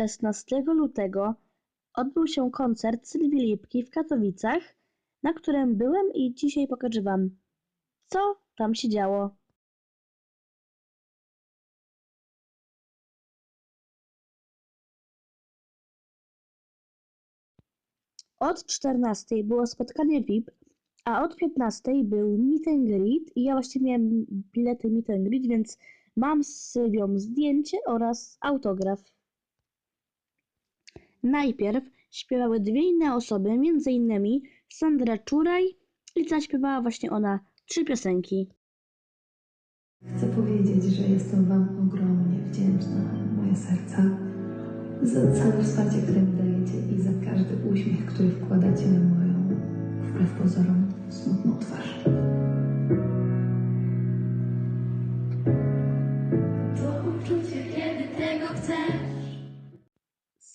16 lutego odbył się koncert Sylwii Lipki w Katowicach, na którym byłem i dzisiaj pokażę Wam, co tam się działo. Od 14 było spotkanie VIP, a od 15 był meet and greet i ja właśnie miałem bilety meet and greet, więc mam z Sylwią zdjęcie oraz autograf. Najpierw śpiewały dwie inne osoby, innymi Sandra Czuraj i zaśpiewała właśnie ona trzy piosenki. Chcę powiedzieć, że jestem Wam ogromnie wdzięczna, moje serca, za całe wsparcie, które mi dajecie i za każdy uśmiech, który wkładacie na moją, wbrew pozorom,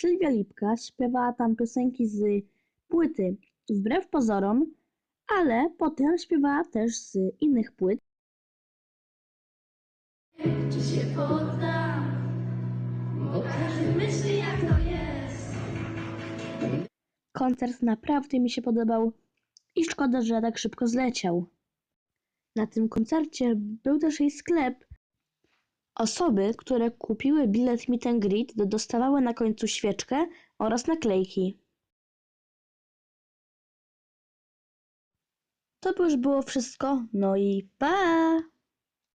Sylwia Lipka śpiewała tam piosenki z płyty Wbrew pozorom, ale potem śpiewała też z innych płyt. Czy się poddam? Bo każdy myśli, jak to jest. Koncert naprawdę mi się podobał i szkoda, że tak szybko zleciał. Na tym koncercie był też jej sklep. Osoby, które kupiły bilet Meet and Greet, dostawały na końcu świeczkę oraz naklejki. To już było wszystko, no i pa!